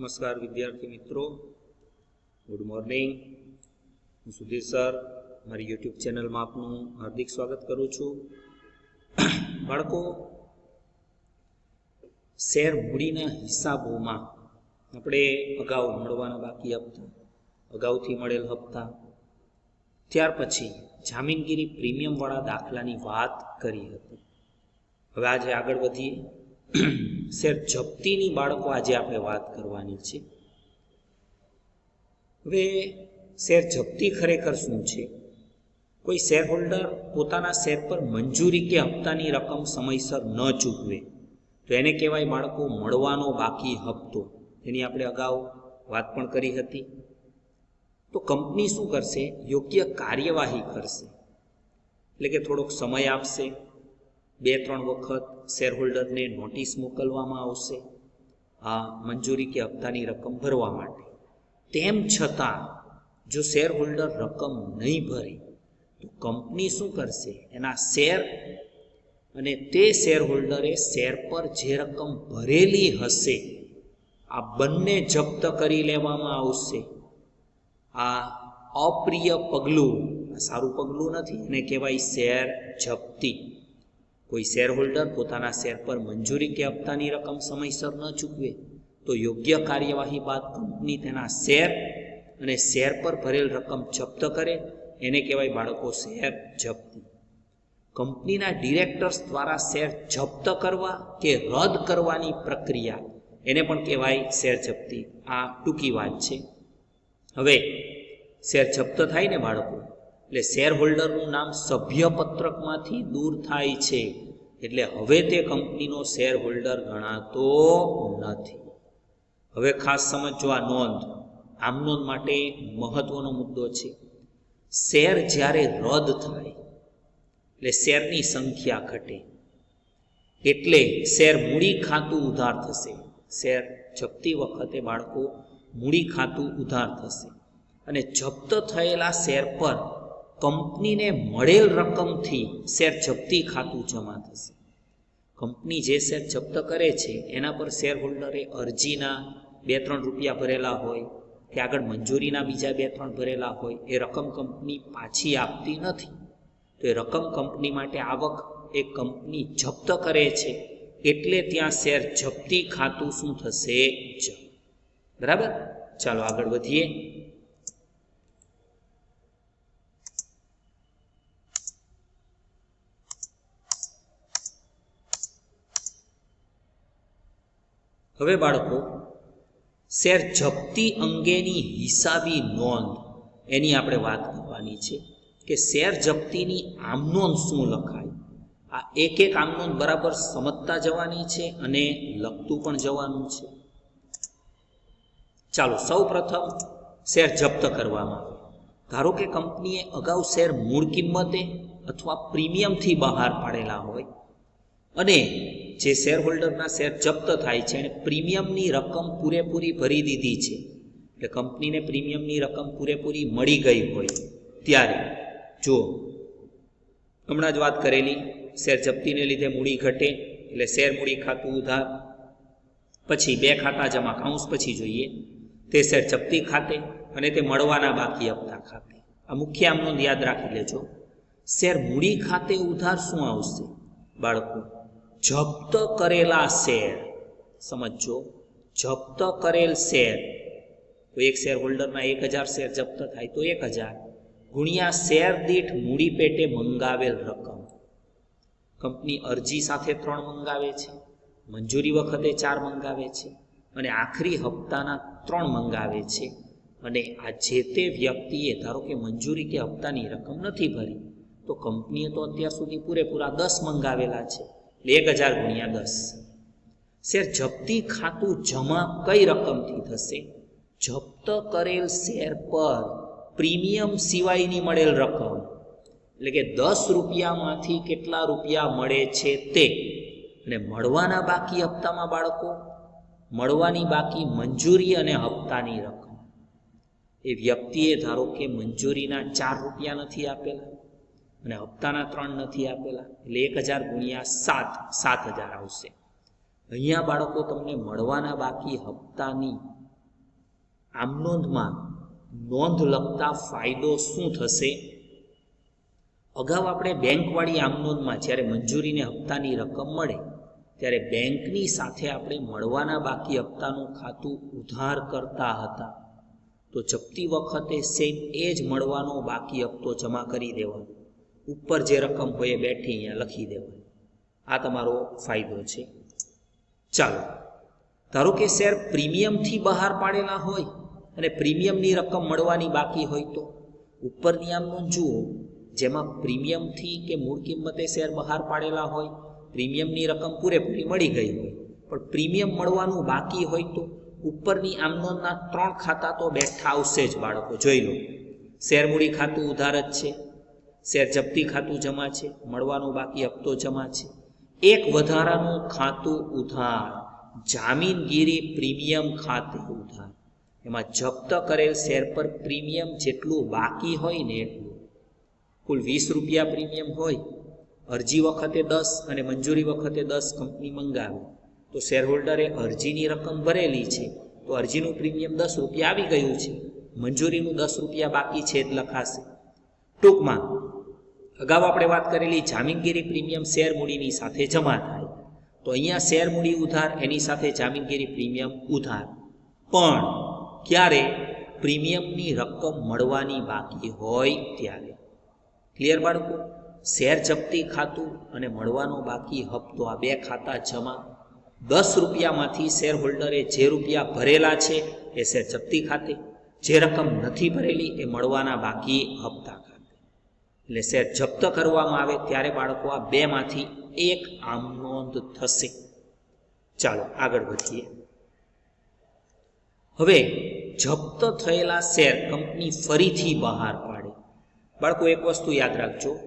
નમસ્કાર વિદ્યાર્થી મિત્રો. ગુડ મોર્નિંગ હું સુધીર સર. મારી યુટ્યુબ ચેનલમાં આપનું હાર્દિક સ્વાગત કરું છું. બાળકો, શેર મૂડીના હિસાબોમાં આપણે અગાઉ મળવાના બાકી હપ્તા, અગાઉથી મળેલ હપ્તા. ત્યાર પછી જામીનગીરી પ્રીમિયમવાળા દાખલાની વાત કરી હતી. હવે આજે આગળ વધીએ. શેર જપ્તીની બાળકો આજે આપણે વાત કરવાની છે. હવે શેર જપ્તી ખરેખર શું છે? કોઈ શેર હોલ્ડર પોતાના શેર પર મંજૂરી કે હપ્તાની રકમ સમયસર ન ચૂકવે, તો એને કહેવાય બાળકો, મળવાનો બાકી હપ્તો. એની આપણે અગાઉ વાત પણ કરી હતી. તો કંપની શું કરશે? યોગ્ય કાર્યવાહી કરશે. એટલે કે થોડોક સમય આપશે. બે ત્રણ વખત શેરહોલ્ડરને નોટિસ મોકલવામાં આવશે આ મંજૂરી કે હપ્તાની રકમ ભરવા માટે. તેમ છતાં, જો શેરહોલ્ડર રકમ નહીં ભરે, તો કંપની શું કરશે? એના શેર અને તે શેરહોલ્ડરે શેર પર જે રકમ ભરેલી હશે, આ બંને જપ્ત કરી લેવામાં આવશે. આ અપ્રિય પગલું સારું પગલું નથી, એને કહેવાય શેર જપ્તી. કોઈ શેરહોલ્ડર પોતાના શેર પર મંજૂરી કે હપ્તાની રકમ સમયસર ન ચૂકવે, તો યોગ્ય કાર્યવાહી બાદ કંપની તેના શેર અને શેર પર ભરેલ રકમ જપ્ત કરે, એને કહેવાય બાળકો શેર જપ્તી. કંપનીના ડિરેક્ટર્સ દ્વારા શેર જપ્ત કરવા કે રદ કરવાની પ્રક્રિયા, એને પણ કહેવાય શેર જપ્તી. આ ટૂંકી વાત છે. હવે શેર જપ્ત થાય ને બાળકો એટલે શેર હોલ્ડરનું નામ સભ્યપત્રકમાંથી દૂર થાય છે. એટલે હવે તે કંપનીનો શેર હોલ્ડર ગણાતો નથી. હવે ખાસ સમજો આ નોંધ. આમ નોંધ માટે મહત્વનો મુદ્દો છે. શેર જ્યારે રદ થાય, એટલે શેરની સંખ્યા ઘટે. એટલે શેર મૂડી ખાતું ઉધાર થશે. શેર જપતી વખતે બાળકો મૂડી ખાતું ઉધાર થશે. અને જપ્ત થયેલા શેર પર કંપનીને મળેલ રકમથી શેર જપ્તી ખાતું જમા થશે. કંપની જે શેર જપ્ત કરે છે, એના પર શેર હોલ્ડરે અરજીના બે ત્રણ રૂપિયા ભરેલા હોય, કે આગળ મંજૂરીના બીજા બે ત્રણ ભરેલા હોય, એ રકમ કંપની પાછી આપતી નથી. તો એ રકમ કંપની માટે આવક એ કંપની જપ્ત કરે છે, એટલે ત્યાં શેર જપ્તી ખાતું શું થશે? બરાબર? ચાલો આગળ વધીએ. હવે બાળકો, શેર જપ્તી અંગેની હિસાબી નોંધ એની આપણે વાત કરવાની છે કે શેર જપ્તીની આમનોંધ શું લખાય? આ એક એક આમનોંધ બરાબર સમજતા જવાની છે અને લખતું પણ જવાનું છે. ચાલો, સૌ પ્રથમ શેર જપ્ત કરવામાં આવે. ધારો કે કંપનીએ અગાઉ શેર મૂળ કિંમતે અથવા પ્રીમિયમથી બહાર પાડેલા હોય અને જે શેર હોલ્ડરના શેર જપ્ત થાય છે, એણે પ્રીમિયમની રકમ પૂરેપૂરી ભરી દીધી છે. એટલે કંપનીને પ્રીમિયમની રકમ પૂરેપૂરી મળી ગઈ હોય ત્યારે, જો હમણાં જ વાત કરેલી શેર જપ્તીને લીધે મૂડી ઘટે, એટલે શેર મૂડી ખાતું ઉધાર, પછી બે ખાતા જમા કાઉન્સ પછી જોઈએ, તે શેર જપ્તી ખાતે અને તે મળવાના બાકી હપ્તા ખાતે. આ મુખ્ય આમનો યાદ રાખી લેજો. શેર મૂડી ખાતે ઉધાર શું આવશે? બાળકો જપ્ત કરેલા શેર. સમજો જપ્ત કરેલ શેર. તો એક શેર હોલ્ડરના એક હજાર શેર જપ્ત થાય તો એક હજાર. ગુણ્યા શેર દીઠ મૂડી પેટે મંગાવેલ રકમ. કંપની અરજી સાથે ત્રણ મંગાવે છે, મંજૂરી વખતે ચાર મંગાવે છે અને આખરી હપ્તાના ત્રણ મંગાવે છે. અને આ જે તે વ્યક્તિએ, ધારો કે મંજૂરી કે હપ્તાની રકમ નથી ભરી, તો કંપનીએ તો અત્યાર સુધી પૂરેપૂરા દસ મંગાવેલા છે. એક હજાર ગુણ્યા દસ. શેર જપ્તી ખાતું જમા કઈ રકમથી થશે? જપ્ત કરેલ શેર પર પ્રીમિયમ સિવાયની મળેલ રકમ. એટલે કે દસ રૂપિયામાંથી કેટલા રૂપિયા મળે છે તે. અને મળવાના બાકી હપ્તામાં બાળકો? મળવાની બાકી મંજૂરી અને હપ્તાની રકમ. એ વ્યક્તિએ ધારો કે મંજૂરીના ચાર રૂપિયા નથી આપેલા. અને હપ્તાના ત્રણ નથી આપેલા, એટલે એક હજાર ગુણ્યા સાત સાત હજાર આવશે. અહીંયા બાળકો તમને મળવાના બાકી હપ્તાની આમ નોંધમાં નોંધ લખતા ફાયદો શું થશે? અગાઉ આપણે બેંકવાળી આમ નોંધમાં જ્યારે મંજૂરીને હપ્તાની રકમ મળે, ત્યારે બેંકની સાથે આપણે મળવાના બાકી હપ્તાનું ખાતું ઉધાર કરતા હતા. તો જપ્તી વખતે સેમ એ જ મળવાનો બાકી હપ્તો જમા કરી દેવાનો. ઉપર જે રકમ હોય એ બેઠી અહીંયા લખી દેવાની આ તમારો ફાયદો છે. ચાલો, ધારો કે શેર પ્રીમિયમથી બહાર પાડેલા હોય અને પ્રીમિયમની રકમ મળવાની બાકી હોય તો, ઉપરની આમ જુઓ, જેમાં પ્રીમિયમથી કે મૂળ કિંમતે શેર બહાર પાડેલા હોય, પ્રીમિયમની રકમ પૂરેપૂરી મળી ગઈ હોય, પણ પ્રીમિયમ મળવાનું બાકી હોય તો, ઉપરની આમ નોંધના ત્રણ ખાતા તો બેઠા આવશે જ બાળકો, જોઈ લો. શેર મૂડી ખાતું ઉધાર જ છે. શેર જપ્તી ખાતું જમા છે, મળવાનું બાકી હપ્તો જમા છે. એક વધારાનું ખાતું ઉધાર, જામીનગીરી પ્રીમિયમ ખાતે ઉધાર. એમાં જપ્ત કરેલ શેર પર પ્રીમિયમ જેટલું બાકી હોય ને એટલું. કુલ વીસ રૂપિયા પ્રીમિયમ હોય, અરજી વખતે દસ અને મંજૂરી વખતે દસ કંપની મંગાવે. તો શેરહોલ્ડરે અરજીની રકમ ભરેલી છે, તો અરજીનું પ્રીમિયમ દસ રૂપિયા આવી ગયું છે. મંજૂરીનું દસ રૂપિયા બાકી છે જ લખાશે ટૂંકમાં અગાઉ આપણે વાત કરેલી જામીનગીરી પ્રીમિયમ શેર મૂડીની સાથે જમા થાય. તો અહીંયા શેર મૂડી ઉધાર, એની સાથે જામીનગીરી પ્રીમિયમ ઉધાર. પણ ક્યારે પ્રીમિયમની રકમ મળવાની બાકી હોય ત્યારે? ક્લિયર બાળકો? શેર જપ્તી ખાતું અને મળવાનો બાકી હપ્તો આ બે ખાતા જમા. દસ રૂપિયામાંથી શેર હોલ્ડરે જે રૂપિયા ભરેલા છે એ શેર જપ્તી ખાતે. જે રકમ નથી ભરેલી એ મળવાના બાકી હપ્તા. એટલે શેર જપ્ત કરવામાં આવે ત્યારે બાળકો આ બેમાંથી એક આમ નોંધ થશે. ચાલો, આગળ વધીએ. હવે, જપ્ત થયેલા શેર કંપની ફરીથી બહાર પાડે. બાળકો, એક વસ્તુ યાદ રાખજો.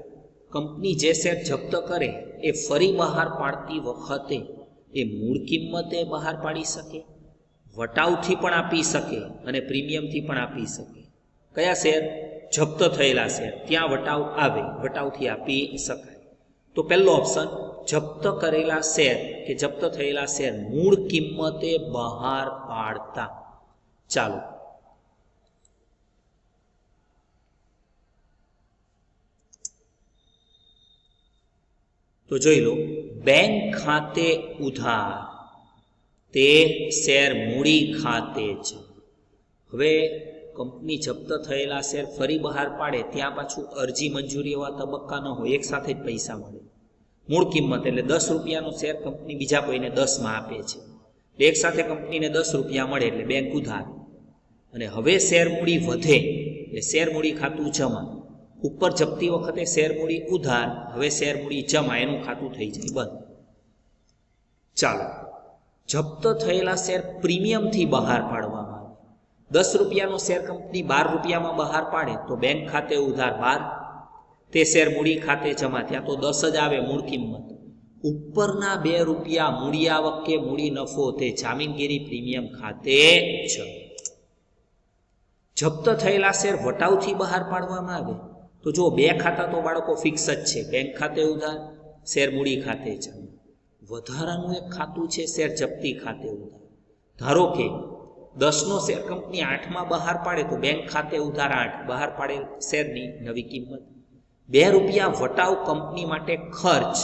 કંપની જે શેર જપ્ત કરે, એ ફરી બહાર પાડતી વખતે એ મૂળ કિંમતે બહાર પાડી શકે, વટાવથી પણ આપી શકે અને પ્રીમિયમથી પણ આપી શકે. કયા શેર? જપ્ત થયેલા શેર ત્યાં વટાવ આવે, વટાવથી આપી શકાય. તો પહેલો ઓપ્શન જપ્ત કરેલા શેર, કે જપ્ત થયેલા શેર મૂળ કિંમતે બહાર પાડતા. ચાલો. તો જોઈ લો, બેંક ખાતે ઉધાર, તે શેર મૂડી ખાતે છે. હવે કંપની જપ્ત થયેલા શેર ફરી બહાર પાડે, ત્યાં પાછું અરજી મંજૂરી એવા તબક્કા ન હોય. એક સાથે જ પૈસા મળે. મૂળ કિંમત એટલે દસ રૂપિયાનો શેર કંપની બીજા કોઈને દસમાં આપે છે. એક સાથે કંપનીને દસ રૂપિયા મળે એટલે બેંક ઉધાર. અને હવે શેર મૂડી વધે, એટલે શેર મૂડી ખાતું જમા. ઉપર જપતી વખતે શેર મૂડી ઉધાર, હવે શેર મૂડી જમા, એનું ખાતું થઈ જાય બંધ. ચાલો. જપ્ત થયેલા શેર પ્રીમિયમથી બહાર પાડવામાં આવે દસ રૂપિયાનો શેર કંપની બાર રૂપિયામાં બહાર પાડે તો બેંક ખાતે ઉધાર બાર, તે શેર મૂડી ખાતે જમા થયા તો દસ જ આવે મૂળ કિંમત. ઉપરના બે રૂપિયા મૂડી આવક કે મૂડી નફો તે જામીનગીરી પ્રીમિયમ ખાતે જ. જપ્ત થયેલા શેર વટાવથી બહાર પાડવામાં આવે. તો જો બે ખાતા તો બાળકો ફિક્સ જ છે. બેંક ખાતે ઉધાર, શેર મૂડી ખાતે જમા. વધારાનું એક ખાતું છે શેર જપ્તી ખાતે ઉધાર. ધારો કે દસનો શેર કંપની આઠમાં બહાર પાડે તો બેંક ખાતે ઉધાર આઠ, બહાર પાડે શેરની નવી કિંમત. બે રૂપિયા વટાવ કંપની માટે ખર્ચ.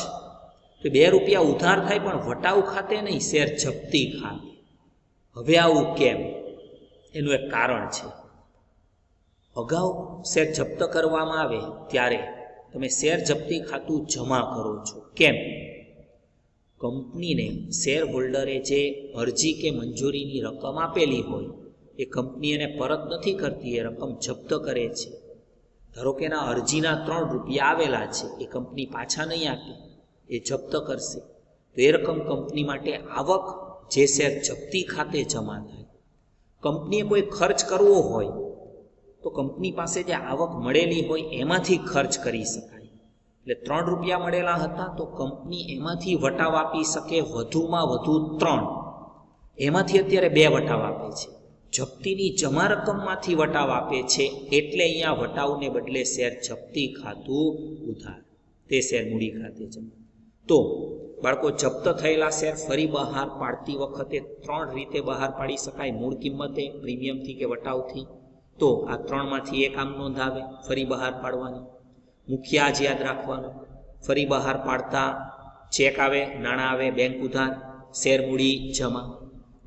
તો બે રૂપિયા ઉધાર થાય પણ વટાવ ખાતે નહીં, શેર જપ્તી ખાતે. હવે આવું કેમ? એનું એક કારણ છે. અગાઉ શેર જપ્ત કરવામાં આવે ત્યારે તમે શેર જપ્તી ખાતું જમા કરો છો. કેમ? કંપનીને શેર હોલ્ડરે જે અરજી કે મંજૂરીની રકમ આપેલી હોય, એ કંપની એને પરત નથી કરતી, એ રકમ જપ્ત કરે છે. ધારો કે એના અરજીના ત્રણ રૂપિયા આવેલા છે, એ કંપની પાછા નહીં આપે, એ જપ્ત કરશે. તો એ રકમ કંપની માટે આવક જે શેર જપ્તી ખાતે જમા થાય. કંપનીએ કોઈ ખર્ચ કરવો હોય, તો કંપની પાસે જે આવક મળેલી હોય, એમાંથી ખર્ચ કરી શકાય. એટલે ત્રણ રૂપિયા મળેલા હતા તો કંપની એમાંથી વટાવ આપી શકે વધુમાં વધુ ત્રણ. એમાંથી અત્યારે બે વટાવ આપે છે. જપ્તીની જમા રકમમાંથી વટાવ આપે છે એટલે અહીંયા વટાવને બદલે શેર જપ્તી ખાતું ઉધાર. તે શેર મૂડી ખાતે જમા. તો બાળકો, જપ્ત થયેલા શેર ફરી બહાર પાડતી વખતે ત્રણ રીતે બહાર પાડી શકાય. મૂળ કિંમતે, પ્રીમિયમથી કે વટાવથી. તો આ ત્રણમાંથી એક આમ નોંધ આવે ફરી બહાર પાડવાની. મુખ્ય આજ યાદ રાખવાનું? ફરી બહાર પાડતા ચેક આવે, નાણાં આવે, બેંક ઉધાર, શેર મૂડી જમા.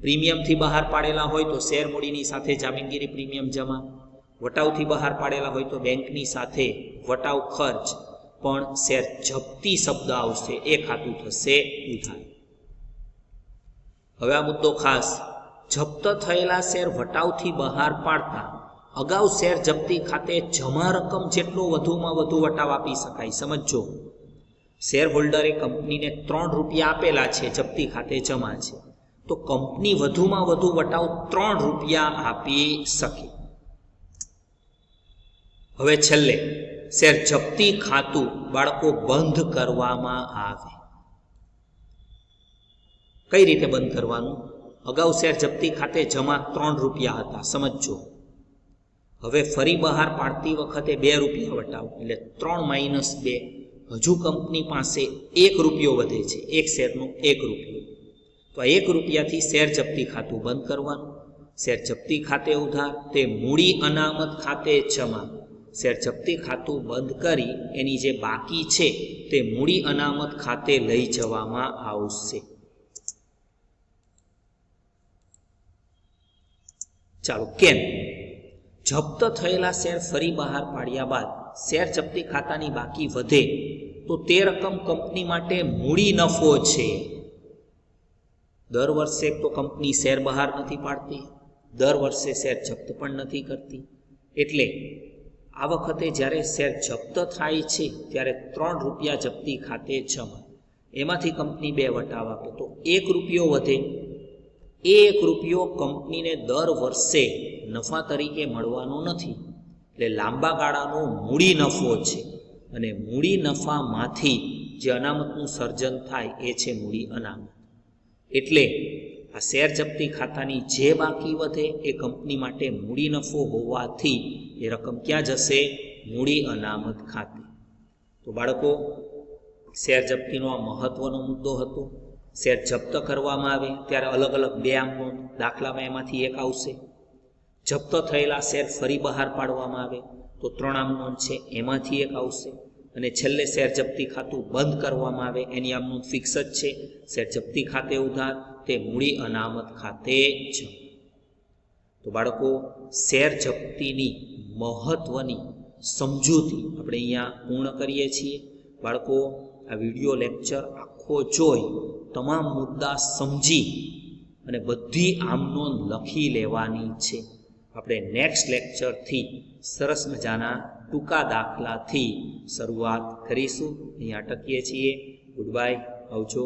પ્રીમિયમથી બહાર પાડેલા હોય તો શેર મૂડીની સાથે જામીનગીરી પ્રીમિયમ જમા. વટાવથી બહાર પાડેલા હોય તો બેંકની સાથે વટાવ ખર્ચ. પણ શેર જપ્તી શબ્દ આવશે, એ ખાતું થશે ઉધાર. હવે આ મુદ્દો ખાસ. જપ્ત થયેલા શેર વટાવથી બહાર પાડતા અગાઉ શેર જપ્તી ખાતે જમા રકમ જેટલો વધુમાં વધુ વટાવ આપી શકાય સમજો શેર હોલ્ડરે કંપનીને ત્રણ રૂપિયા આપેલા છે, જપ્તી ખાતે જમા છે. તો કંપની વધુમાં વધુ વટાવ ત્રણ રૂપિયા આપી શકે. હવે છેલ્લે, શેર જપ્તી ખાતું બાળકો બંધ કરવામાં આવે. કઈ રીતે બંધ કરવાનું? અગાઉ શેર જપ્તી ખાતે જમા ત્રણ રૂપિયા હતા સમજો હવે ફરી બહાર પાડતી વખતે બે રૂપિયા વટાવો. એટલે ત્રણ માઇનસ બે. હજુ કંપની પાસે એક રૂપિયો વધે છે. એક શેરનો એક રૂપિયો. તો આ એક રૂપિયાથી શેર જપ્તી ખાતું બંધ કરવાનું. શેર જપ્તી ખાતે ઉધાર. તે મૂડી અનામત ખાતે જમા. શેર જપ્તી ખાતું બંધ કરી એની જે બાકી છે તે મૂડી અનામત ખાતે લઈ જવામાં આવશે. ચાલો કેમ જપ્ત થયેલા શેર ફરી બહાર પાડ્યા બાદ શેર જપ્તી ખાતાની બાકી વધે, તો તે રકમ કંપની માટે મૂડી નફો છે. દર વર્ષે તો કંપની શેર બહાર નથી પાડતી, દર વર્ષે શેર જપ્ત પણ નથી કરતી. એટલે આ વખતે જ્યારે શેર જપ્ત થાય છે, ત્યારે ત્રણ રૂપિયા જપ્તી ખાતે જમા. એમાંથી કંપની બે વટાવ આપે, તો એક રૂપિયો વધે. એક રૂપિયો કંપનીને દર વર્ષે નફા તરીકે મળવાનો નથી. એટલે લાંબા ગાળાનો મૂડી નફો છે. અને મૂડી નફામાંથી જે અનામતનું સર્જન થાય એ છે મૂડી અનામત. એટલે આ શેર જપ્તી ખાતાની જે બાકી વધે એ કંપની માટે મૂડી નફો હોવાથી એ રકમ ક્યાં જશે? મૂડી અનામત ખાતે. તો બાળકો, શેર જપ્તીનો આ મહત્વનો મુદ્દો હતો. શેર જપ્ત કરવામાં આવે ત્યારે અલગ અલગ બે આમ દાખલામાં એમાંથી એક આવશે. જપ્ત થયેલા શેર ફરી બહાર પાડવામાં આવે, તો ત્રણ આમ નોંધ છે, એમાંથી એક આવશે. અને છેલ્લે શેર જપ્તી ખાતું બંધ કરવામાં આવે, એની આમનું ફિક્સ જ છે. શેર જપ્તી ખાતે ઉધાર, તે મૂડી અનામત ખાતે જ. તો બાળકો, શેર જપ્તીની મહત્વની સમજૂતી આપણે અહીંયા પૂર્ણ કરીએ છીએ. બાળકો, આ વીડિયો લેક્ચર આખો જોઈ, તમામ મુદ્દા સમજી અને બધી આમનોંધ લખી લેવાની છે. આપણે નેક્સ્ટ લેક્ચરથી સરસ મજાના ટૂંકા દાખલાથી શરૂઆત કરીશું. અહીંયા અટકીએ છીએ. ગુડ બાય આવજો.